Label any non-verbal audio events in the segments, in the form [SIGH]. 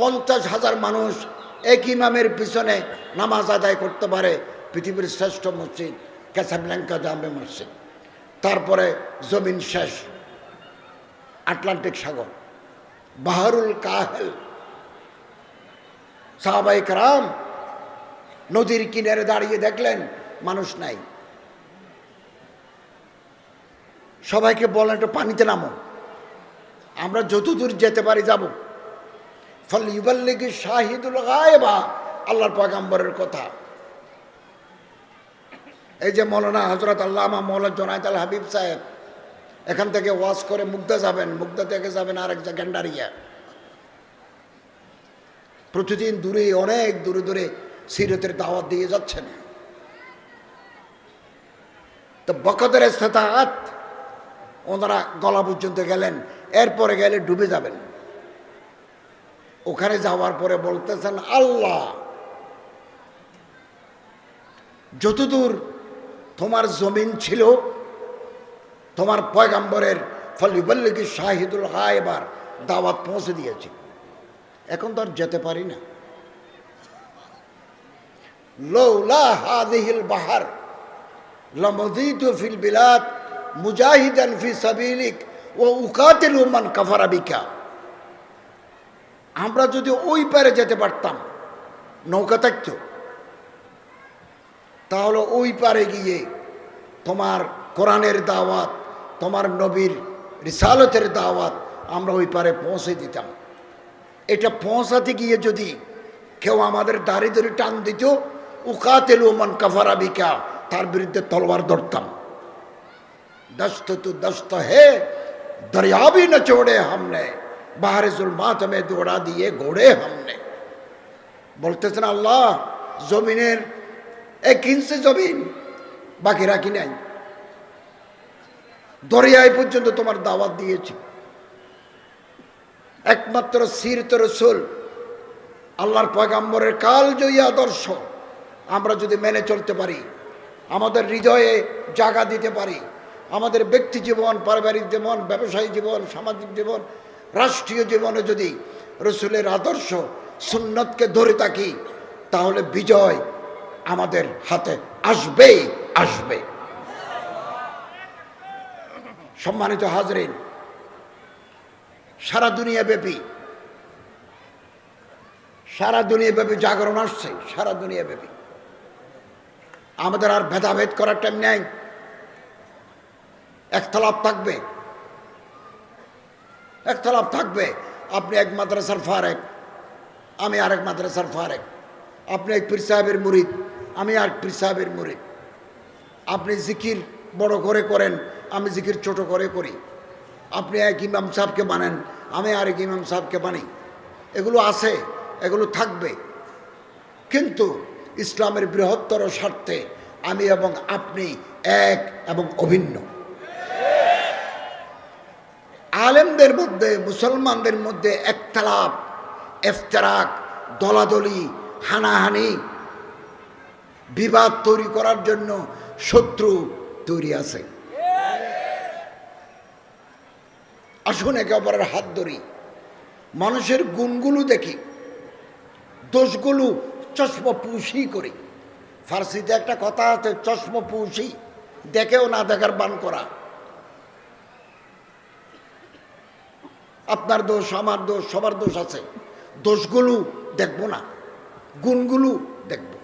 পঞ্চাশ হাজার মানুষ এক ইমামের পিছনে নামাজ আদায় করতে পারে পৃথিবীর শ্রেষ্ঠ মসজিদ ক্যাসাবল্যাঙ্কা জামে মসজিদ। তারপরে জমিন শেষ, আটলান্টিক সাগর, বাহারুল কাহেল। সাহাবাই কারাম নদীর কিনারে দাঁড়িয়ে দেখলেন, মানুষ নাই। সবাইকে বলেন, একটু পানিতে নামো। আমরা যতদূর যেতে পারি যাব। ফল ইবাল্লিগি শাহিদুল গায়েবা, আল্লাহর পয়গাম্বরের কথা। এই যে মৌলানা হজরত আল্লামা মৌলানা জোনায়দ আল হাবিব সাহেব, এখান থেকে ওয়াজ করে মুগ্ধা যাবেন, মুগ্ধা থেকে যাবেন আরেক গেন্ডারিয়া প্রতিদিন দূরে, অনেক দূরে দূরে সিরতের দাওয়াত দিয়ে যাচ্ছেন। তো বকদের ইস্তেতাআত, ওনারা গলা পর্যন্ত গেলেন, এরপরে গেলে ডুবে যাবেন। ওখানে যাওয়ার পরে বলতেছেন, আল্লাহ, যতদূর তোমার জমিন ছিল, তোমার পয়গাম্বরের ফলিবল্লিকি শাহিদুল গায়েবার দাওয়াত পৌঁছে দিয়েছে। এখন তো আর যেতে পারি না। লৌলা বাহার লমদিতু ফিল বিলাদ মুজাহিদান ফি সাবিলিক ও উকাতিল মান কাফারা বিকা। আমরা যদি ওই পারে যেতে পারতাম, নৌকা থাকত। তাহলে ওই পারে গিয়ে তোমার কোরআনের দাওয়াত, তোমার নবীর রিসালতের দাওয়াত আমরা ওই পারে পৌঁছে দিতাম। এটা পৌঁছাতে গিয়ে যদি কেউ আমাদের দাড়ি ধরে টান দিত, উকাতেলু মন কাফারা বিকা, তার বিরুদ্ধে তলোয়ার ধরতাম। দস্ত তু দস্ত হে, দরিয়াবি না চোড়ে হামনে बाहर जुलमात में दौड़ा दिए घोड़े हमने বলতেছেন আল্লাহ জমিনের এক ইঞ্চি জমিন বাকি রাখি নাই দরিয়ায় পর্যন্ত তোমার দাওয়াত দিয়েছি একমাত্র সিরত রসুল আল্লাহর পয়গাম্বরের কালজয়ী আদর্শ আমরা যদি মেনে চলতে পারি আমাদের হৃদয়ে জাগা দিতে পারি আমাদের ব্যক্তি জীবন পারিবারিক জীবন ব্যবসায়ী জীবন সামাজিক জীবন রাষ্ট্রীয় জীবনে যদি রসুলের আদর্শ সুন্নতকে ধরে থাকি, তাহলে বিজয় আমাদের হাতে আসবেই, আসবে। সম্মানিত হাজরিন, সারা দুনিয়া ব্যাপী, সারা দুনিয়া ব্যাপী জাগরণ আসছে, সারা দুনিয়া ব্যাপী। আমাদের আর ভেদাভেদ করার টাইম নেই। একতলাপ থাকবে। একতলাপ থাকবে। আপনি এক মাদ্রাসার ফারেক, আমি আরেক মাদ্রাসার ফারেক। আপনি এক পীর সাহেবের মুরিদ, আমি আর পীর সাহেবের মুরিদ। আপনি জিকির বড় করে করেন, আমি জিকির ছোট করে করি। আপনি এক ইমাম সাহেবকে মানেন আমি আরেক ইমাম সাহেবকে মানি এগুলো আছে, এগুলো থাকবে। কিন্তু ইসলামের বৃহত্তর স্বার্থে আমি এবং আপনি এক এবং অভিন্ন। আলেমদের মধ্যে, মুসলমানদের মধ্যে একতলাপ, এফতারাক, দলাদলি, হানাহানি, বিবাদ তৈরি করার জন্য শত্রু তৈরি আছে। আসুন একে অপরের হাত ধরি। মানুষের গুণগুলো দেখি, দোষগুলো চশমপুষি করি। ফার্সিতে একটা কথা আছে, চশমপুষি, দেখেও না দেখার বান করা। আপনার দোষ, আমার দোষ, সবার দোষ আছে। দোষগুলো দেখব না। গুণগুলো দেখব।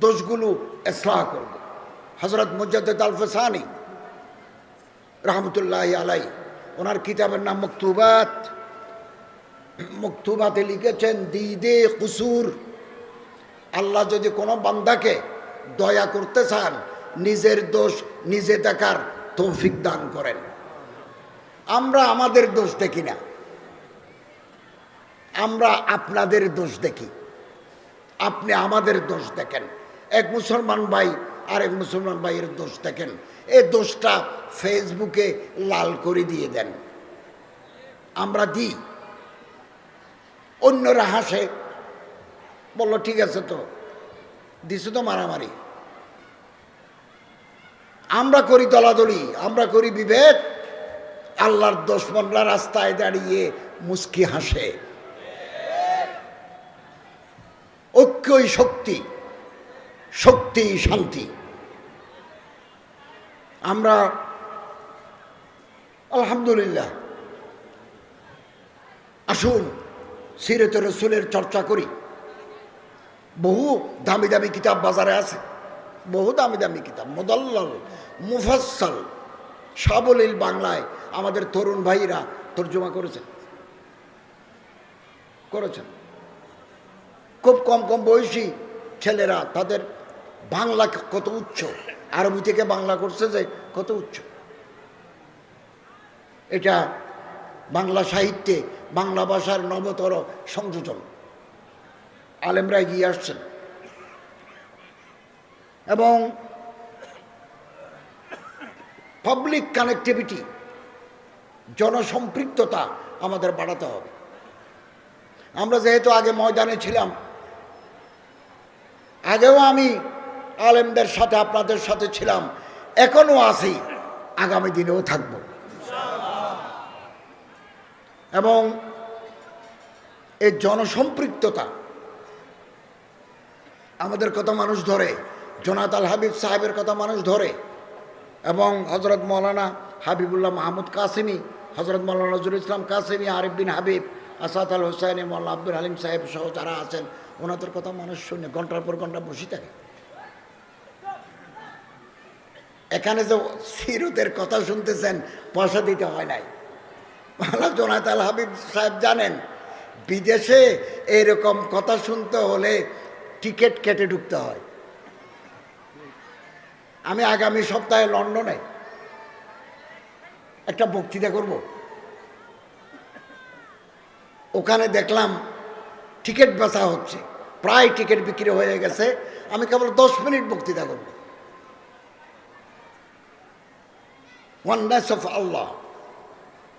দোষগুলো এসলাহ করব। হজরত মুজাদ্দ আলফসানি রহমতুল্লাহ আলাই ওনার কিতাবের নাম মুক্তুবাত। মুক্তুবাতে লিখেছেন, দিদে কুসুর। আল্লাহ যদি কোনো বান্দাকে দয়া করতে চান, নিজের দোষ নিজে দেখার তৌফিক দান করেন। আমরা আমাদের দোষ দেখি না। আমরা আপনাদের দোষ দেখি। আপনি আমাদের দোষ দেখেন। এক মুসলমান ভাই, আরেক মুসলমান ভাইয়ের দোষ দেখেন। এই দোষটা ফেসবুকে লাল করে দিয়ে দেন। আমরা দিই। অন্যরা হাসে। বলল, ঠিক আছে তো, দিছো তো মারামারি। আমরা করি দলাদলি, আমরা করি বিভেদ। আল্লাহর দশমনরা রাস্তায় দাঁড়িয়ে মুস্কি হাসে। ঐক্যই শক্তি শক্তি শান্তি। আমরা, আলহামদুলিল্লাহ, আসুন, সিরত রসুলের চর্চা করি। বহু দামি দামি কিতাব বাজারে আছে। বহু দামি দামি কিতাব, মোদাল্লাল, মুফাসসাল। সাবলীল বাংলায় আমাদের তরুণ ভাইরা তর্জমা করেছেন। করেছেন। খুব কম কম বয়সী ছেলেরা তাদের বাংলা কত উচ্চ, আরবি থেকে বাংলা করছে যে কত উচ্চ। এটা বাংলা সাহিত্যে বাংলা ভাষার নবতর সংযোজন। আলেমরা এগিয়ে আসছেন। এবং পাবলিক কানেক্টিভিটি জনসম্পৃক্ততা আমাদের বাড়াতে হবে। আমরা যেহেতু আগে ময়দানে ছিলাম, আগেও আমি আলেমদের সাথে, আপনাদের সাথে ছিলাম, এখনও আছি, আগামী দিনেও থাকব। এবং এই জনসম্পৃক্ততা, আমাদের কথা মানুষ ধরে জোনাত আল হাবিব সাহেবের কথা মানুষ ধরে এবং হজরত মৌলানা হাবিবুল্লাহ মাহমুদ কাসিমি হজরত মৌলানা নজরুল ইসলাম কাসিমি, আরিফ বিন হাবিব, আসাদ আল হোসাইন মোল্লা আব্দুল হালিম সাহেব সহ যারা আছেন, ওনাদের কথা মানুষ শুনে ঘণ্টার পর ঘণ্টা বসে থাকে। এখানে যে সিরতের কথা শুনতেছেন, পয়সা দিতে হয় নাই। মালা জোনাত আল হাবিব সাহেব জানেন, বিদেশে এরকম কথা শুনতে হলে টিকিট কেটে ঢুকতে হয়। আমি আগামী সপ্তাহে লন্ডনে একটা বক্তৃতা করব। ওখানে দেখলাম টিকিট বেচা হচ্ছে। প্রায় টিকিট বিক্রি হয়ে গেছে। আমি কেবল দশ মিনিট বক্তৃতা করব। Oneness of Allah,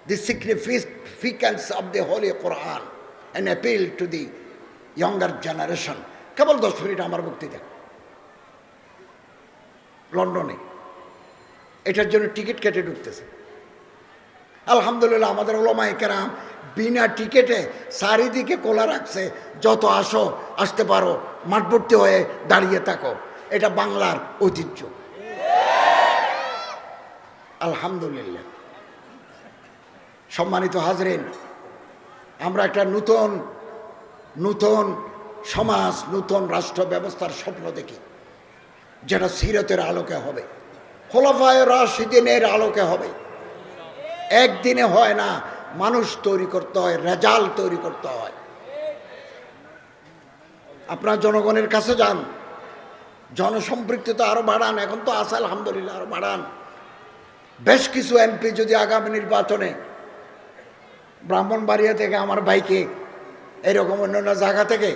the significance of the Holy Quran, and appeal to the younger generation. কেবল দশ মিনিট আমার বক্তৃতা। লন্ডনে। এটার জন্য টিকিট কেটে ঢুকতেছে। আলহামদুলিল্লাহ আমাদের ওলামাই কেরাম বিনা টিকেটে চারিদিকে কোলা রাখছে, যত আসো, আসতে পারো, মাঠভর্তি হয়ে দাঁড়িয়ে থাকো। এটা বাংলার ঐতিহ্য। আলহামদুলিল্লাহ। সম্মানিত হাজরেন, আমরা একটা নূতন নূতন সমাজ, নূতন রাষ্ট্র ব্যবস্থার স্বপ্ন দেখি। যেটা সিরতের আলোকে হবে। খোলাফায় রাশিদিনের আলোকে হবে। একদিনে হয় না, মানুষ তৈরি করতে হয়, রেজাল তৈরি করতে হয়। আপনার জনগণের কাছে যান। জনসম্পৃক্ততা আরও বাড়ান, এখন তো আছে আলহামদুলিল্লাহ আরও বাড়ান। বেশ কিছু এমপি যদি আগামী নির্বাচনে ব্রাহ্মণবাড়িয়া থেকে আমার ভাইকে, এরকম অন্যান্য জায়গা থেকে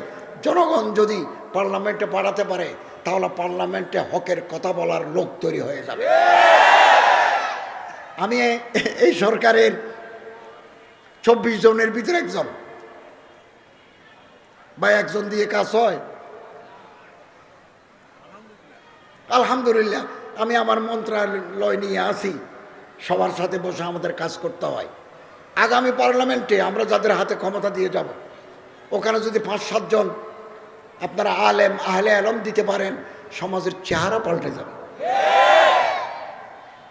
জনগণ যদি পার্লামেন্টে পাঠাতে পারে তাহলে পার্লামেন্টে হকের কথা বলার লোক তৈরি হয়ে যাবে। আমি এই সরকারের চব্বিশ জনের ভিতরে একজন। বা একজন দিয়ে কাজ হয়। আলহামদুলিল্লাহ, আমি আমার মন্ত্রণালয় নিয়ে আসি। সবার সাথে বসে আমাদের কাজ করতে হয়। আগামী পার্লামেন্টে আমরা যাদের হাতে ক্ষমতা দিয়ে যাব, ওখানে যদি পাঁচ সাতজন আপনারা আলেম, আহলে আলম দিতে পারেন, সমাজের চেহারা পাল্টে যাবে।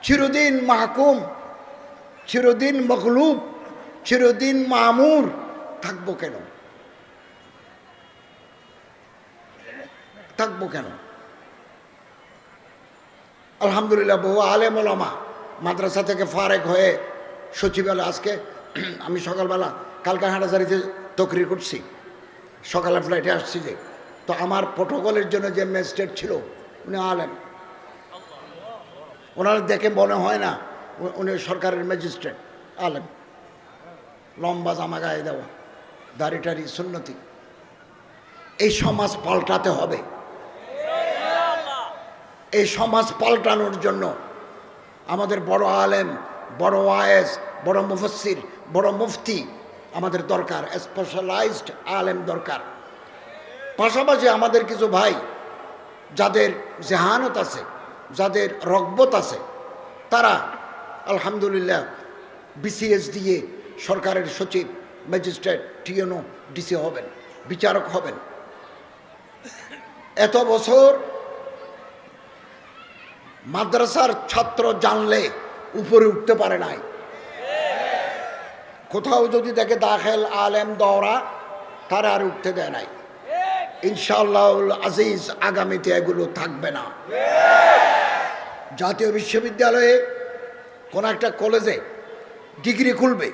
চিরদিন মাহকুম, চিরদিন মখলুব চিরদিন মামুর থাকব কেন? থাকব কেন? আলহামদুলিল্লাহ, বহু আলেম ওলামা মাদ্রাসা থেকে ফারেক হয়ে সচিবালয় আজকে [CLEARS THROAT] আমি সকালবেলা কালকা হাটাজারিতে তকরি করছি। সকালে ফ্লাইটে আসছি যে তো আমার প্রোটোকলের জন্য যে ম্যাজিস্ট্রেট ছিল, উনি আলেম। ওনার দেখে মনে হয় না উনি সরকারের ম্যাজিস্ট্রেট, আলেম। লম্বা জামা গায়ে দেওয়া, দাড়ি টাড়ি সুন্নতি। এই সমাজ পাল্টাতে হবে। এই সমাজ পাল্টানোর জন্য আমাদের বড় আলেম, বড় ওয়ায়েস, বড় মুফসির বড় মুফতি আমাদের দরকার, স্পেশালাইজড আলেম দরকার। পাশাপাশি আমাদের কিছু ভাই যাদের জেহানত আছে, যাদের রগবত আছে, তারা আলহামদুলিল্লাহ বিসিএস দিয়ে সরকারের সচিব, ম্যাজিস্ট্রেট টিএনও ডিসি হবেন, বিচারক হবেন। এত বছর মাদ্রাসার ছাত্র জানলে উপরে উঠতে পারে নাই। কোথাও যদি দেখে দাখেল আলেম দৌড়া তারা আর উঠতে দেয় নাই। ইনশাআল্লাহ আজিজ, আগামীতে এগুলো থাকবে না। জাতীয় বিশ্ববিদ্যালয়ে কোন একটা কলেজে ডিগ্রি খুলবে।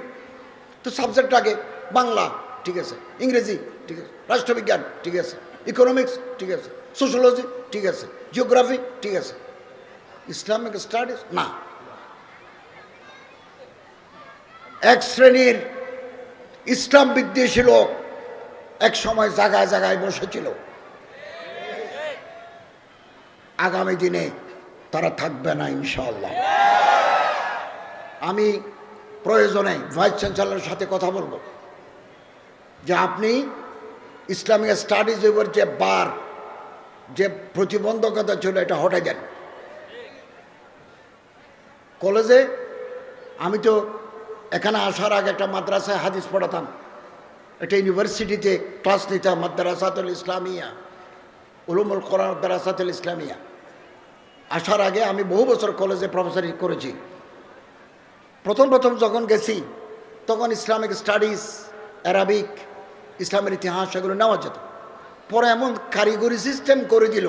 তো সাবজেক্ট আগে বাংলা, ঠিক আছে, ইংরেজি, ঠিক আছে, রাষ্ট্রবিজ্ঞান, ঠিক আছে, ইকোনমিক্স, ঠিক আছে সোশ্যোলজি ঠিক আছে, জিওগ্রাফি, ঠিক আছে। ইসলামিক স্টাডিজ, না। এক শ্রেণির ইসলাম বিদ্বেষী লোক এক সময় জায়গায় জায়গায় বসেছিল। আগামী দিনে তারা থাকবে না ইনশাল্লাহ আমি প্রয়োজনে ভাইস চ্যান্সেলরের সাথে কথা বলব। যে আপনি ইসলামিক স্টাডিজ উপর যে বার, যে প্রতিবন্ধকতা ছিল, এটা হটে দেন। কলেজে আমি তো এখানে আসার আগে একটা মাদ্রাসায় হাদিস পড়াতাম। একটা ইউনিভার্সিটিতে ক্লাস নিতাম মাদ্রাসাতুল ইসলামিয়া, উলুমুল কোরআন মাদ্রাসাতুল ইসলামিয়া। আসার আগে আমি বহু বছর কলেজে প্রফেসরি করেছি। প্রথম প্রথম যখন গেছি, তখন ইসলামিক স্টাডিজ অ্যারাবিক ইসলামের ইতিহাস এগুলো নেওয়া যেত। পরে এমন কারিগরি সিস্টেম করে দিল,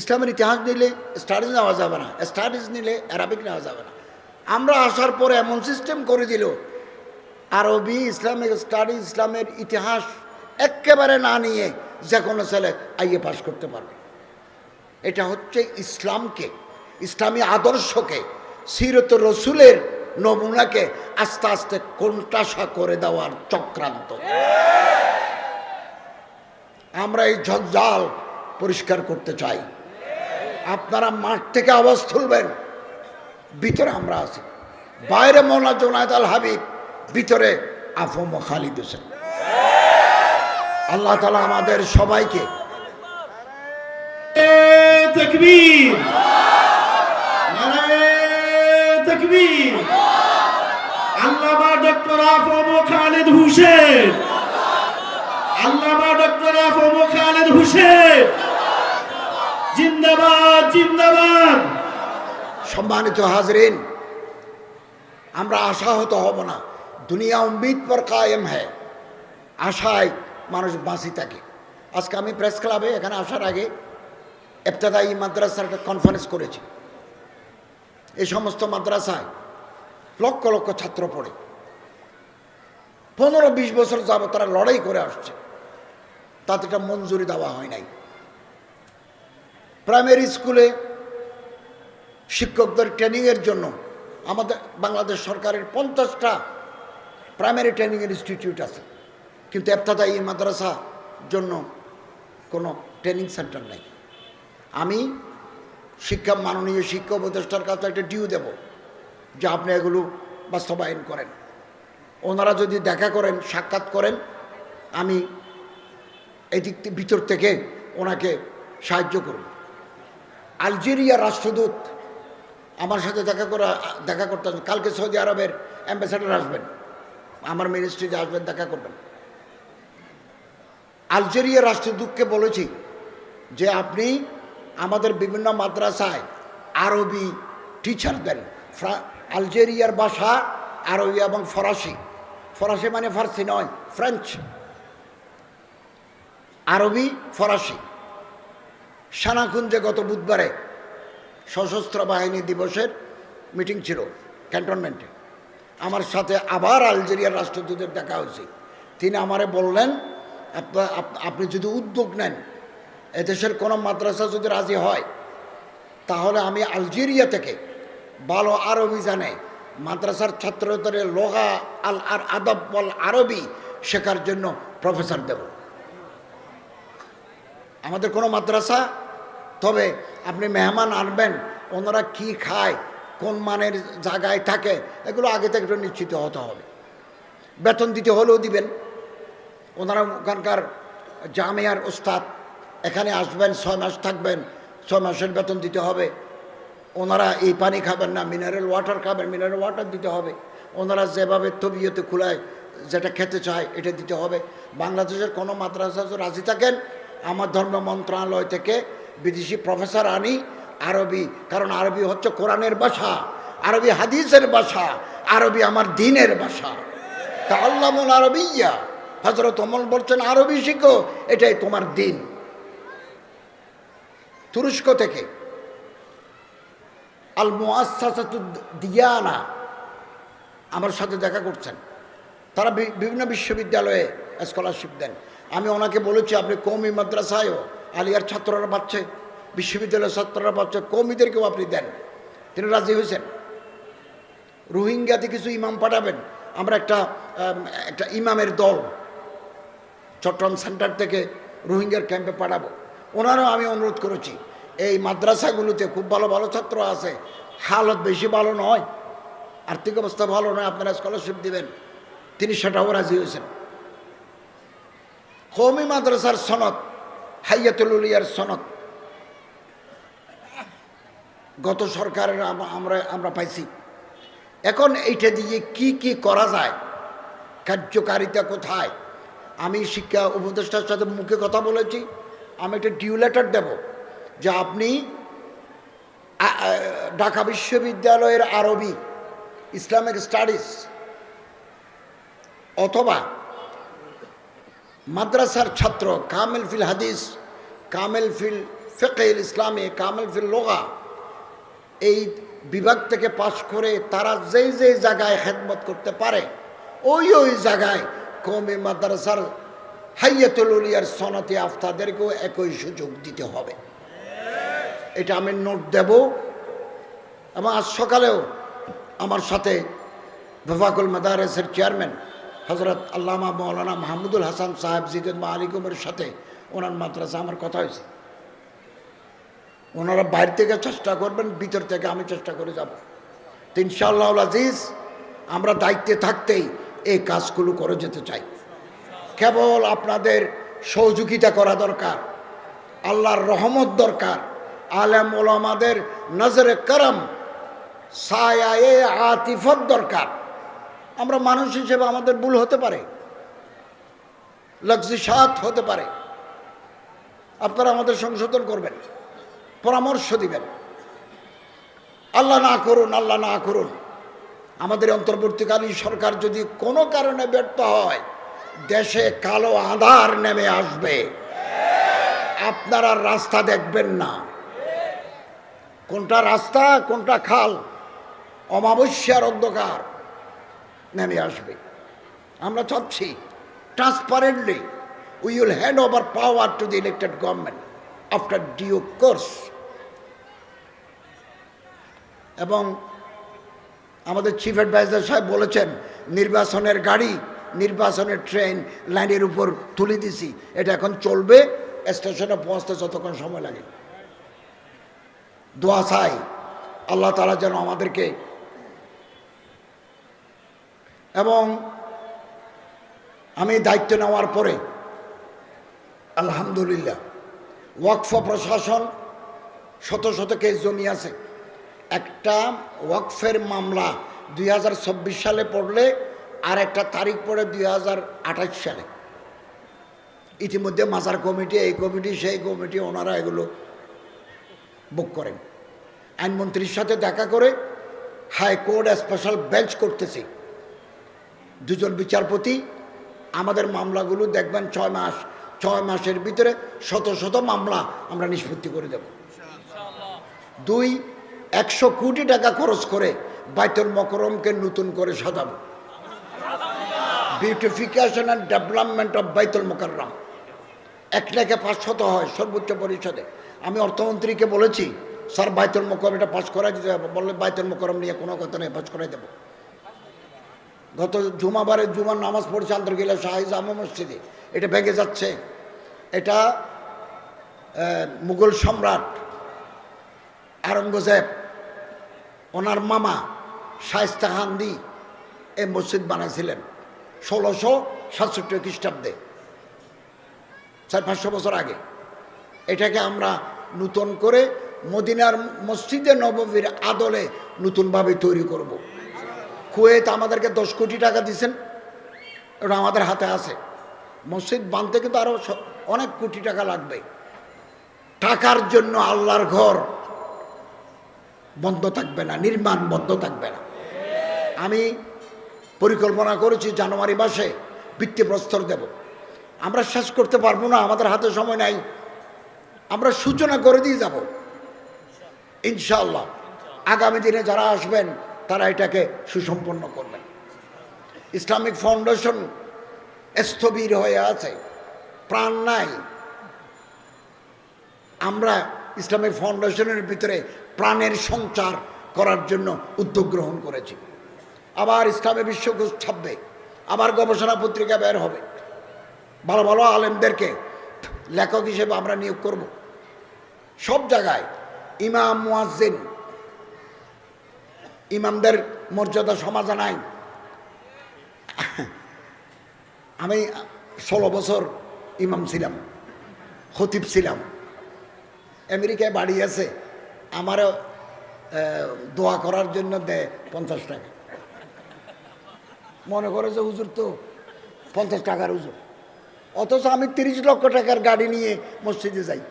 ইসলামের ইতিহাস নিলে স্টাডিজ নেওয়া যাবে না স্টাডিজ নিলে অ্যারাবিক নেওয়া যাবে না। আমরা আসার পরে এমন সিস্টেম করে দিল আরবি, ইসলামিক, স্টাডি, ইসলামের ইতিহাস একেবারে না নিয়ে যে কোনো ছেলে আইয়ে পাশ করতে পারবে। এটা হচ্ছে ইসলামকে, ইসলামী আদর্শকে, সিরত রসুলের নমুনাকে আস্তে আস্তে কোনটাসা করে দেওয়ার চক্রান্ত। আমরা এই ঝঞ্ঝাল পরিষ্কার করতে চাই। আপনারা মাঠ থেকে আওয়াজ তুলবেন, ভিতরে আমরা আছি। বাইরে মৌলা জোনায়দ আল হাবিব ভিতরে আফম খালিদ হোসেন। আল্লাহ তালা আমাদের সবাইকে তকবীর। নারায়ে তকবীর। আল্লামা ডক্টর আফম খালেদ হুসেন। আল্লামা ডক্টর আফম খালেদ হুসেন। জিন্দাবাদ জিন্দাবাদ। সম্মানিত হাজরিন আমরা আশাহত হব না। দুনিয়া উম্মিদ পর কায়েম হ্যায়। আশায় মানুষ বাঁচি থাকে। আজকে আমি প্রেস ক্লাবে এখানে আসার আগে এফতেদাই মাদ্রাসার একটা কনফারেন্স করেছি। এই সমস্ত মাদ্রাসায় লক্ষ লক্ষ ছাত্র পড়ে। পনেরো বিশ বছর যাবত তারা লড়াই করে আসছে। তাতে এটা মঞ্জুরি দেওয়া হয় নাই। প্রাইমারি স্কুলে শিক্ষকদের ট্রেনিংয়ের জন্য আমাদের বাংলাদেশ সরকারের পঞ্চাশটা প্রাইমারি ট্রেনিং ইনস্টিটিউট আছে। কিন্তু এফতাদাই মাদ্রাসা জন্য কোনো ট্রেনিং সেন্টার নেই। আমি শিক্ষা মাননীয় শিক্ষা উপদেষ্টার কাছে একটা ডিউ দেব, যে আপনি এগুলো বাস্তবায়ন করেন। ওনারা যদি দেখা করেন, সাক্ষাৎ করেন, আমি এদিক ভিতর থেকে ওনাকে সাহায্য করব। আলজেরিয়া রাষ্ট্রদূত আমার সাথে দেখা করা, দেখা করতে কালকে সৌদি আরবের অ্যাম্বাসেডার আসবেন। আমার মিনিস্ট্রিতে আসবেন, দেখা করবেন। আলজেরিয়া রাষ্ট্রদূতকে বলেছি যে আপনি আমাদের বিভিন্ন মাদ্রাসায় আরবি টিচার দেন। আলজেরিয়ার ভাষা আরবি এবং ফরাসি। ফরাসি মানে ফার্সি নয়, ফ্রেঞ্চ। আরবি, ফরাসি। সানাকুঞ্জে গত বুধবারে সশস্ত্র বাহিনী দিবসের মিটিং ছিল ক্যান্টনমেন্টে আমার সাথে আবার আলজেরিয়ার রাষ্ট্রদূতের দেখা হয়েছে। তিনি আমারে বললেন, আপনা- আপ- আপনি যদি উদ্যোগ নেন, এদেশের কোনো মাদ্রাসা যদি রাজি হয়, তাহলে আমি আলজেরিয়া থেকে ভালো আরবি জানে, মাদ্রাসার ছাত্রদের লোহা আল আর আদব বল আরবি শেখার জন্য প্রফেসর দেব। আমাদের কোনো মাদ্রাসা, তবে আপনি মেহমান আনবেন, ওনারা কি খায় কোন মানের জায়গায় থাকে, এগুলো আগে থেকে একটু নিশ্চিত হতে হবে। বেতন দিতে হলেও দিবেন। ওনারা ওখানকার জামিয়ার ওস্তাদ, এখানে আসবেন, ছয় মাস থাকবেন, ছয় মাসের বেতন দিতে হবে। ওনারা এই পানি খাবেন না মিনারেল ওয়াটার খাবেন মিনারেল ওয়াটার দিতে হবে। ওনারা যেভাবে তবিয়তে খোলায়, যেটা খেতে চায়, এটা দিতে হবে। বাংলাদেশের কোনো মাদ্রাসা রাজি থাকেন, আমার ধর্ম মন্ত্রণালয় থেকে বিদেশি প্রফেসর আনি আরবি, কারণ আরবি হচ্ছে কোরআনের ভাষা, আরবি হাদিসের ভাষা, আরবি আমার দিনের ভাষা। তা আল্লামুল আরবিয়া হজরত অমল বলছেন, আরবি শিখো, এটাই তোমার দিন। তুরস্ক থেকে। আল দিয়ানা, আমার সাথে দেখা করছেন। তারা বিভিন্ন বিশ্ববিদ্যালয়ে স্কলারশিপ দেন। আমি ওনাকে বলেছি, আপনি কৌমি মাদ্রাসায়ও আলিয়ার ছাত্ররা পাচ্ছে। বিশ্ববিদ্যালয়ের ছাত্ররা পাচ্ছে কৌমিদেরকেও আপনি দেন। তিনি রাজি হয়েছেন। রোহিঙ্গাতে কিছু ইমাম পাঠাবেন। আমরা একটা একটা ইমামের দল চট্টগ্রাম সেন্টার থেকে রোহিঙ্গার ক্যাম্পে পাঠাবো। ওনারও আমি অনুরোধ করেছি, এই মাদ্রাসাগুলোতে খুব ভালো ভালো ছাত্র আছে, হালত বেশি ভালো নয়, আর্থিক অবস্থা ভালো নয়, আপনারা স্কলারশিপ দিবেন। তিনি সেটাও রাজি হয়েছেন। কৌমি মাদ্রাসার সনদ, হাইয়াতুল উলিয়ার সনদ গত সরকারের আমরা আমরা পাইছি। এখন এইটা দিয়ে কি কি করা যায়? কার্যকারিতা কোথায়? আমি শিক্ষা উপদেষ্টার সাথে মুখে কথা বলেছি। আমি একটা ডিউ লেটার দেব, যে আপনি ঢাকা বিশ্ববিদ্যালয়ের আরবি, ইসলামিক স্টাডিজ, অথবা মাদ্রাসার ছাত্র, কামেল ফিল হাদিস, কামেল ফিল ফেকেল ইসলামী, কামেল ফিল লোগা এই বিভাগ থেকে পাশ করে তারা যেই যেই জায়গায় খেদমত করতে পারে, ওই ওই জায়গায় কমে মাদ্রাসার হাইয়াতুল উলিয়ার সনাতি আফতাদেরকেও একই সুযোগ দিতে হবে। এটা আমি নোট দেব। এবং আজ সকালেও আমার সাথে ভফাকুল মাদারেসের চেয়ারম্যান হজরত আল্লামা মৌলানা মাহমুদুল হাসান সাহেব জিদুল মালিকুমের সাথে ওনার মাদ্রাসা আমার কথা হয়েছে। ওনারা বাইরে থেকে চেষ্টা করবেন, ভিতর থেকে আমি চেষ্টা করে যাব। ইনশাআল্লাহ আজিজ, আমরা দায়িত্বে থাকতেই এই কাজগুলো করে যেতে চাই। কেবল আপনাদের সহযোগিতা করা দরকার, আল্লাহর রহমত দরকার, আলেম ওলামাদের নজরে করম, সায়ায়ে আতিফত দরকার। আমরা মানুষ হিসেবে আমাদের ভুল হতে পারে লক্সিসাত হতে পারে। আপনারা আমাদের সংশোধন করবেন। পরামর্শ দিবেন। আল্লাহ না করুন, আল্লাহ না করুন। আমাদের অন্তর্বর্তীকালীন সরকার যদি কোনো কারণে ব্যর্থ হয়, দেশে কালো আধার নেমে আসবে। আপনারা রাস্তা দেখবেন না। কোনটা রাস্তা, কোনটা খাল অমাবস্যার অন্ধকার নেমে আসবে। আমরা চাচ্ছি transparently we will hand over power to the elected government after due course এবং আমাদের চিফ অ্যাডভাইজার সাহেব বলেছেন, নির্বাচনের গাড়ি, নির্বাচনের ট্রেন লাইনের উপর তুলে দিছি। এটা এখন চলবে স্টেশনে পৌঁছতে যতক্ষণ সময় লাগে। দোয়া চাই, আল্লাহ তালা যেন আমাদেরকে এবং আমি দায়িত্ব নেওয়ার পরে, আলহামদুলিল্লাহ, ওয়াকফ প্রশাসন শত শত কেস জমি আছে। একটা ওয়াকফের মামলা দুই সালে পড়লে আর একটা তারিখ পড়ে দুই হাজার আঠাশ সালে। ইতিমধ্যে মাজার কমিটি, এই কমিটি, সেই কমিটি, ওনারা এগুলো বুক করেন। আইনমন্ত্রীর সাথে দেখা করে হাইকোর্ট স্পেশাল বেঞ্চ করতেছি। দুজন বিচারপতি, আমাদের মামলাগুলো দেখবেন ছয় মাস, ছয় মাসের ভিতরে শত শত মামলা আমরা নিষ্পত্তি করে দেব। দুই একশো কোটি টাকা খরচ করে বাইতুল মকরমকে নতুন করে সাজাবো। বিউটিফিকেশন অ্যান্ড ডেভেলপমেন্ট অফ বাইতুল মোকাররম এক লেখে পাঁচশত হয় সর্বোচ্চ পরিষদে। আমি অর্থমন্ত্রীকে বলেছি, স্যার, বাইতুল মোকরম এটা পাস করাই দিতে হবে। বললে, বাইতুল মোকরম নিয়ে কোনো কথা নেই, পাস করাই দেবো। গত জুমাবারে জুমার নামাজ পড়ছে আন্তর্গিলা শাহিজ জামা মসজিদে। এটা ভেঙে যাচ্ছে। এটা মুঘল সম্রাট আরঙ্গজেব ওনার মামা শায়স্তা খান্দি এই মসজিদ বানাইছিলেন ষোলোশো সাতষট্টি খ্রিস্টাব্দে, চার পাঁচশো বছর আগে। এটাকে আমরা নূতন করে মদিনার মসজিদে নববীর আদলে নতুনভাবে তৈরি করব। কুয়েত আমাদেরকে দশ কোটি টাকা দিছেন ওটা আমাদের হাতে আছে। মসজিদ বাঁধতে কিন্তু আরও অনেক কোটি টাকা লাগবে। টাকার জন্য আল্লাহর ঘর বন্ধ থাকবে না, নির্মাণ বন্ধ থাকবে না। আমি পরিকল্পনা করেছি জানুয়ারি মাসে ভিত্তিপ্রস্তর দেব। আমরা শেষ করতে পারব না, আমাদের হাতে সময় নাই। আমরা সূচনা করে দিয়ে যাব। ইনশাআল্লাহ, আগামী দিনে যারা আসবেন, তারা এটাকে সুসম্পন্ন করবেন। ইসলামিক ফাউন্ডেশন স্থবির হয়ে আছে, প্রাণ নাই। আমরা ইসলামিক ফাউন্ডেশনের ভিতরে প্রাণের সঞ্চার করার জন্য উদ্যোগ গ্রহণ করেছি। আবার ইসলামী বিশ্বকোষ ছাপবে, আবার গবেষণা পত্রিকা বের হবে। ভালো ভালো আলেমদেরকে লেখক হিসেবে আমরা নিয়োগ করব। সব জায়গায় ইমাম, মুয়াজ্জিন, ইমামদের মর্যাদা সমাজে নাই। আমি ষোলো বছর ইমাম ছিলাম, খতিব ছিলাম। আমেরিকায় বাড়ি আছে, আমারও দোয়া করার জন্য দেয় পঞ্চাশ টাকা। মনে করে যে, হুজুর তো পঞ্চাশ টাকার হুজুর অথচ আমি তিরিশ লক্ষ টাকার গাড়ি নিয়ে মসজিদে যাই।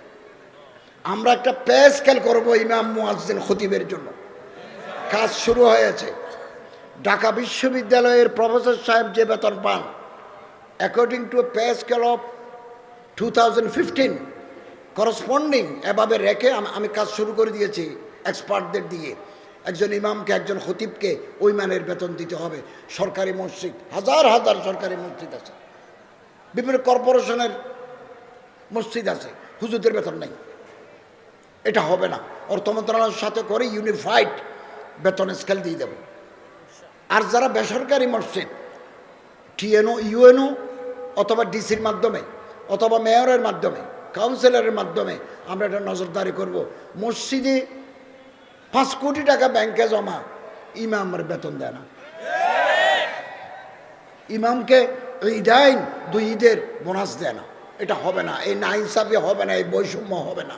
আমরা একটা পে স্কেল করব ইমাম মুয়াজ্জিন খতিবের জন্য। কাজ শুরু হয়েছে। ঢাকা বিশ্ববিদ্যালয়ের প্রফেসর সাহেব যে বেতন পান according to pay scale of two thousand fifteen corresponding এভাবে রেখে আমি কাজ শুরু করে দিয়েছি এক্সপার্টদের দিয়ে। একজন ইমামকে, একজন খতিবকে ওই মানের বেতন দিতে হবে। সরকারি মসজিদ, হাজার হাজার সরকারি মসজিদ আছে। বিভিন্ন কর্পোরেশনের মসজিদ আছে, হুজুরদের বেতন নেই। এটা হবে না। অর্থ মন্ত্রণালয়ের সাথে করে ইউনিফাইড বেতন স্কেল দিয়ে দেবে। আর যারা বেসরকারি মসজিদ টিএনও ইউএনও অথবা ডিসির মাধ্যমে, অথবা মেয়রের মাধ্যমে কাউন্সিলরের মাধ্যমে আমরা এটা নজরদারি করব। মসজিদে পাঁচ কোটি টাকা ব্যাংকে জমা, ইমামের বেতন দেয় না। ইমামকে ঈদাইন দুই ঈদের বোনাস দেয় না। এটা হবে না, এই না ইনসাফি হবে না, এই বৈষম্য হবে না।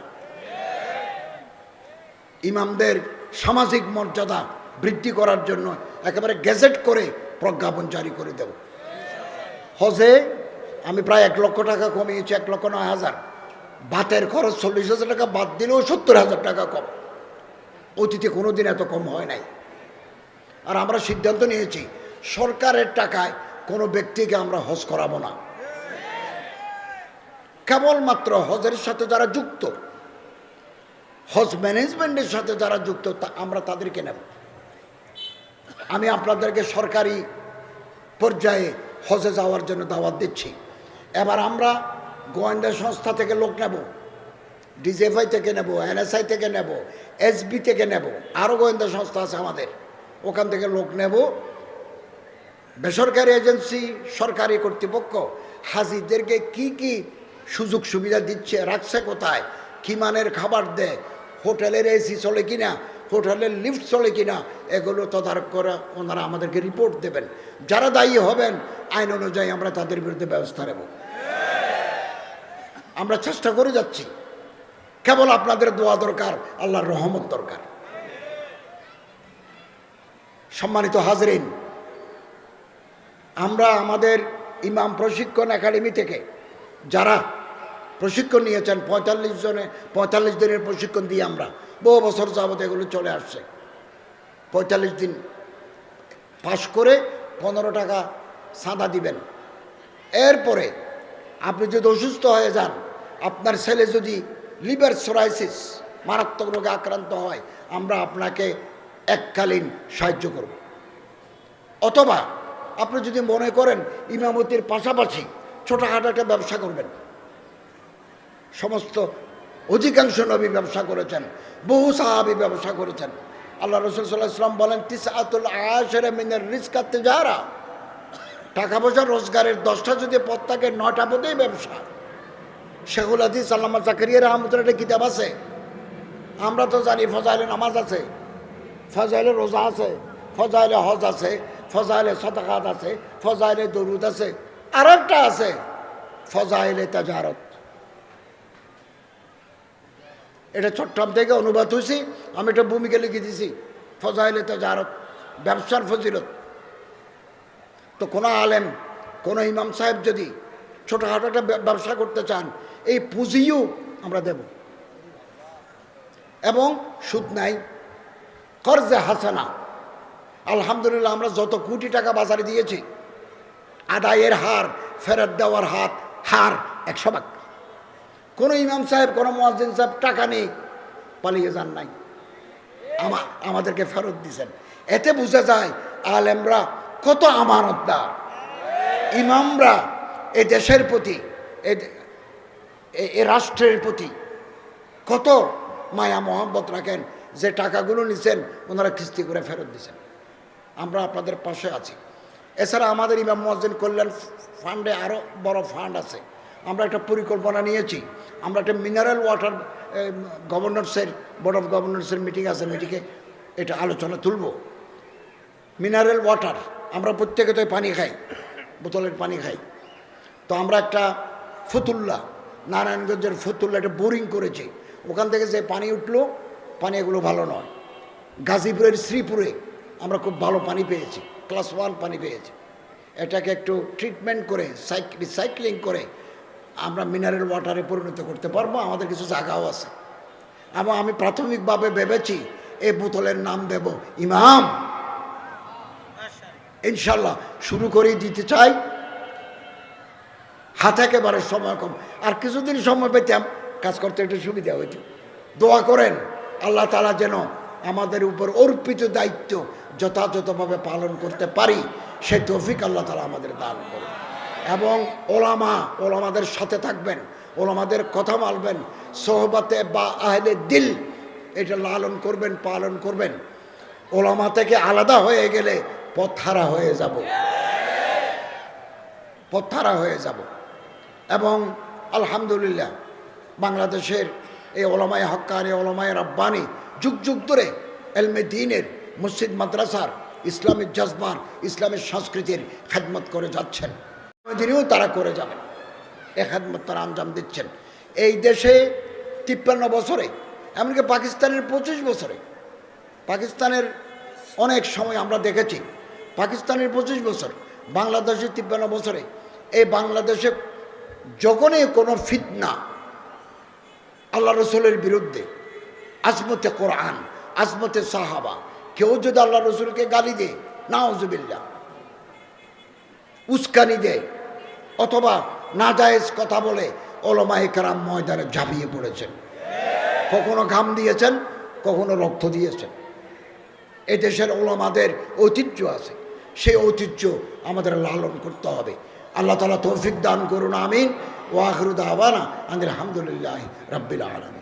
ইমামদের সামাজিক মর্যাদা বৃদ্ধি করার জন্য একেবারে গেজেট করে প্রজ্ঞাপন জারি করে দেব। হজে আমি প্রায় এক লক্ষ টাকা কমিয়েছি, এক লক্ষ নয় হাজার। ভাতের খরচ চল্লিশ হাজার টাকা, বাদ দিলেও সত্তর হাজার টাকা কম। অতীতে কোনো দিন এত কম হয় নাই। আর আমরা সিদ্ধান্ত নিয়েছি, সরকারের টাকায় কোনো ব্যক্তিকে আমরা হজ করাবো না। কেবলমাত্র হজের সাথে যারা যুক্ত, হজ ম্যানেজমেন্টের সাথে যারা যুক্ত, তা আমরা তাদেরকে নেব। আমি আপনাদেরকে সরকারি পর্যায়ে হজে যাওয়ার জন্য দাওয়াত দিচ্ছি। এবার আমরা গোয়েন্দা সংস্থা থেকে লোক নেব, ডিজেফআই থেকে নেব, এনএসআই থেকে নেব, এসবি থেকে নেব আরও গোয়েন্দা সংস্থা আছে আমাদের। ওখান থেকে লোক নেব। বেসরকারি এজেন্সি, সরকারি কর্তৃপক্ষ, হাজিদেরকে কি কি সুযোগ সুবিধা দিচ্ছে, রাখছে কোথায়, কি মানের খাবার দেয়, হোটেলের এসি চলে কিনা, হোটেলের লিফট চলে কিনা, এগুলো তদারক করে ওনারা আমাদেরকে রিপোর্ট দেবেন। যারা দায়ী হবেন, আইন অনুযায়ী আমরা তাদের বিরুদ্ধে ব্যবস্থা নেব। আমরা চেষ্টা করে যাচ্ছি। কেবল আপনাদের দোয়া দরকার, আল্লাহর রহমত দরকার। সম্মানিত হাজরিন, আমরা আমাদের ইমাম প্রশিক্ষণ একাডেমি থেকে যারা প্রশিক্ষণ নিয়েছেন, পঁয়তাল্লিশ জনে, পঁয়তাল্লিশ দিনের প্রশিক্ষণ দিয়ে আমরা বহু বছর যাবত এগুলো চলে আসছে। পঁয়তাল্লিশ দিন পাশ করে পনেরো টাকা সাদা দিবেন। এরপরে আপনি যদি অসুস্থ হয়ে যান, আপনার ছেলে যদি লিভার সোরাইসিস, মারাত্মক রোগে আক্রান্ত হয়, আমরা আপনাকে এককালীন সাহায্য করব। অথবা আপনি যদি মনে করেন ইমামতির পাশাপাশি ছোটোখাটো একটা ব্যবসা করবেন, সমস্ত অধিকাংশ নবী ব্যবসা করেছেন, বহু সাহাবি ব্যবসা করেছেন। আল্লাহ রসুল সাল্লাহ ইসলাম বলেন তিস আতুল আশের মিনের রিস্কাতে যারা টাকা পয়সা রোজগারের দশটা যদি পথ থাকে, নয়টা পথেই ব্যবসা। শেখুল হাদিস আল্লামা জাকারিয়া রহমতুল্লাহ একটা কিতাব আছে। আমরা তো জানি ফজাইলে নামাজ আছে, ফজাইলে রোজা আছে, ফজাইলে হজ আছে, ফজাইলে সদাকাত আছে, ফজাইলে দরুদ আছে আর একটা আছে, ফজাইলে তাজারত। এটা চট্টগ্রাম থেকে অনুবাদ হয়েছি আমি এটা ভূমিকা লিখে দিছি, ফজাইলে তাজারত, ব্যবসার ফজিলত। তো কোনো আলেম, কোনো ইমাম সাহেব যদি ছোটোখাটো একটা ব্যবসা করতে চান, এই পুঁজিও আমরা দেব। এবং সুদ নাই। কর্জে হাসানা। আলহামদুলিল্লাহ আমরা যত কোটি টাকা বাজারে দিয়েছি, আদায়ের হার, ফেরত দেওয়ার হাত, হার একশো ভাগ। কোনো ইমাম সাহেব, কোনো মোয়াজ্জিন সাহেব টাকা নেই পালিয়ে যান নাই। আমাদেরকে ফেরত দিছেন। এতে বোঝা যায়, আলেমরা কত আমানতদার? ইমামরা এ দেশের প্রতি, এ রাষ্ট্রের প্রতি কত মায়া মহব্বত রাখেন, যে টাকাগুলো নিছেন, ওনারা কিস্তি করে ফেরত দিছেন। আমরা আপনাদের পাশে আছি। এছাড়া আমাদের ইমাম মসজিদ কল্যাণ ফান্ডে আরও বড় ফান্ড আছে। আমরা একটা পরিকল্পনা নিয়েছি। আমরা একটা মিনারেল ওয়াটার গভর্নরসের, বোর্ড অফ গভর্নরসের মিটিং আছে, মিটিংয়ে এটা আলোচনা তুলব। মিনারেল ওয়াটার আমরা প্রত্যেকে তো পানি খাই, বোতলের পানি খাই। তো আমরা একটা ফতুল্লা নারায়ণগঞ্জের ফতুল্লা একটা বোরিং করেছি। ওখান থেকে যে পানি উঠল, পানি এগুলো ভালো নয়। গাজীপুরের শ্রীপুরে আমরা খুব ভালো পানি পেয়েছি, ক্লাস ওয়ান পানি পেয়েছি। এটাকে একটু ট্রিটমেন্ট করে রিসাইক্লিং করে আমরা মিনারেল ওয়াটারে পরিণত করতে পারব, আমাদের কিছু জায়গাও আছে। এবং আমি প্রাথমিকভাবে ভেবেছি এই বোতলের নাম দেব ইমাম। ইনশাল্লাহ শুরু করেই দিতে চাই। হাত একেবারে সময় কম। আর কিছুদিন সময় পেতাম, কাজ করতে একটু সুবিধা হইত। দোয়া করেন, আল্লাহ তালা যেন আমাদের উপর অর্পিত দায়িত্ব যথাযথভাবে পালন করতে পারি, সে তৌফিক আল্লাহ তালা আমাদের দান করে এবং ওলামা, ওলামাদের সাথে থাকবেন, ওলামাদের কথা মানবেন, সোহবাতে বা আহলে দিল, এটা লালন করবেন, পালন করবেন। ওলামা থেকে আলাদা হয়ে গেলে পথহারা হয়ে যাব। পথহারা হয়ে যাব। এবং আলহামদুলিল্লাহ বাংলাদেশের এই ওলামায় হক্কানি, ওলামায় রব্বানি যুগ যুগ ধরে এলমে দিনের মসজিদ মাদ্রাসার ইসলামিক জজবার ইসলামের সংস্কৃতির খেদমত করে যাচ্ছেন। দিনেও তারা করে যাবেন। এ খেদমত তারা আঞ্জাম দিচ্ছেন। এই দেশে তিপ্পান্ন বছরে, এমনকি পাকিস্তানের পঁচিশ বছরে, পাকিস্তানের অনেক সময় আমরা দেখেছি পাকিস্তানের পঁচিশ বছর, বাংলাদেশের তিপ্পান্ন বছরে। এই বাংলাদেশে যখনই কোনো ফিতনা আল্লাহ রসুলের বিরুদ্ধে, আজমতে কোরআন, আজমতে সাহাবা, কেউ যদি আল্লাহ রসুলকে গালি দেয় নাওজবিল্লা উস্কানি দেয়, অথবা নাজায়েজ কথা বলে ওলমাই কারাম ময়দানে ঝাঁপিয়ে পড়েছেন। কখনো ঘাম দিয়েছেন, কখনো রক্ত দিয়েছেন। এ দেশের ওলামাদের ঐতিহ্য আছে। সেই ঐতিহ্য আমাদের লালন করতে হবে। আল্লাহ তালা তৌফিক দান করুন, আমিন। ওয়াহরুদ আবানা আলহামদুলিল্লাহ রব্বিল আলমিন।